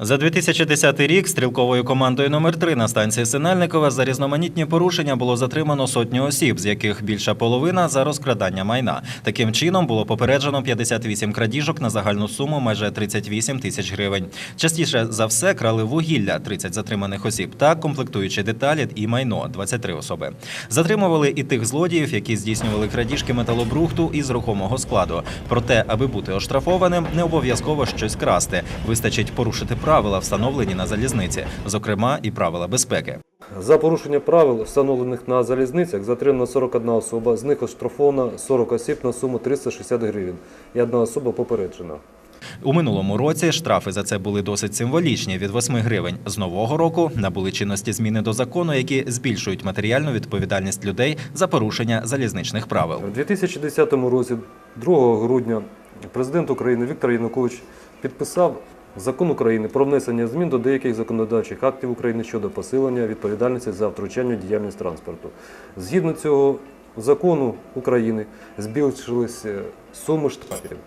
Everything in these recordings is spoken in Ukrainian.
За 2010 рік стрілковою командою номер 3 на станції Синельникова за різноманітні порушення було затримано сотню осіб, з яких більша половина за розкрадання майна. Таким чином було попереджено 58 крадіжок на загальну суму майже 38 тисяч гривень. Частіше за все крали вугілля 30 затриманих осіб та комплектуючі деталі і майно 23 особи. Затримували і тих злодіїв, які здійснювали крадіжки металобрухту із рухомого складу. Проте, аби бути оштрафованим, не обов'язково щось красти. Вистачить порушити правила, встановлені на залізниці, зокрема і правила безпеки. За порушення правил, встановлених на залізницях, затримано 41 особа, з них оштрафовано 40 осіб на суму 360 гривень і одна особа попереджена. У минулому році штрафи за це були досить символічні від 8 гривень. З нового року набули чинності зміни до закону, які збільшують матеріальну відповідальність людей за порушення залізничних правил. У 2010 році, 2 грудня, президент України Віктор Янукович підписав Закон України про внесення змін до деяких законодавчих актів України щодо посилення відповідальності за втручання в діяльність транспорту. Згідно цього закону України збільшилися суми штрафів.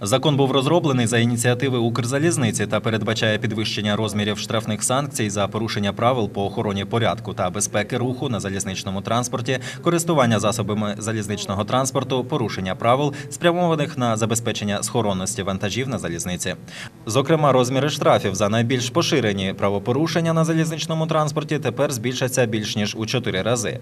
Закон був розроблений за ініціативи Укрзалізниці та передбачає підвищення розмірів штрафних санкцій за порушення правил по охороні порядку та безпеки руху на залізничному транспорті, користування засобами залізничного транспорту, порушення правил, спрямованих на забезпечення схоронності вантажів на залізниці. Зокрема, розміри штрафів за найбільш поширені правопорушення на залізничному транспорті тепер збільшаться більш ніж у чотири рази.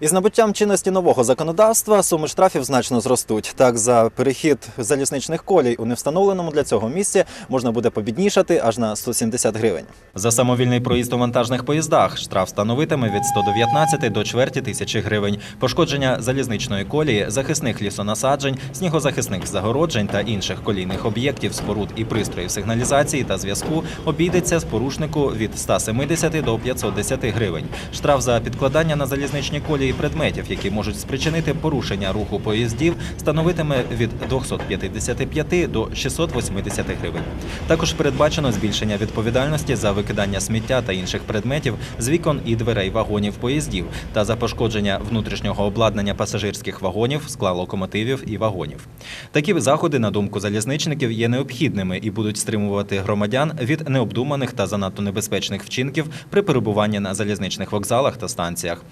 Із набуттям чинності нового законодавства суми штрафів значно зростуть. Так, за перехід залізничних колій у невстановленому для цього місці можна буде побіднішати аж на 170 гривень. За самовільний проїзд у вантажних поїздах штраф становитиме від 119 до чверті тисячі гривень. Пошкодження залізничної колії, захисних лісонасаджень, снігозахисних загороджень та інших колійних об'єктів, споруд і пристроїв сигналізації та зв'язку обійдеться з порушнику від 170 до 510 гривень. Штраф за підкладання на залізничні колії предметів, які можуть спричинити порушення руху поїздів, становитиме від 255 до 680 гривень. Також передбачено збільшення відповідальності за викидання сміття та інших предметів з вікон і дверей вагонів поїздів та за пошкодження внутрішнього обладнання пасажирських вагонів, скла локомотивів і вагонів. Такі заходи, на думку залізничників, є необхідними і будуть стримувати громадян від необдуманих та занадто небезпечних вчинків при перебуванні на залізничних вокзалах та станціях.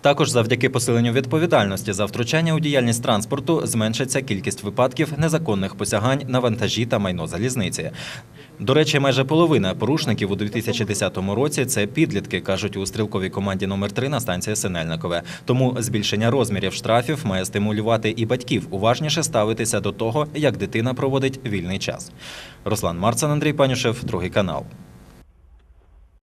Також завдяки посиленню відповідальності за втручання у діяльність транспорту зменшиться кількість випадків незаконних посягань на вантажі та майно залізниці. До речі, майже половина порушників у 2010 році це підлітки, кажуть у стрілковій команді номер 3 на станції Синельникове. Тому збільшення розмірів штрафів має стимулювати і батьків уважніше ставитися до того, як дитина проводить вільний час. Руслан Марцин, Андрій Панюшев, другий канал.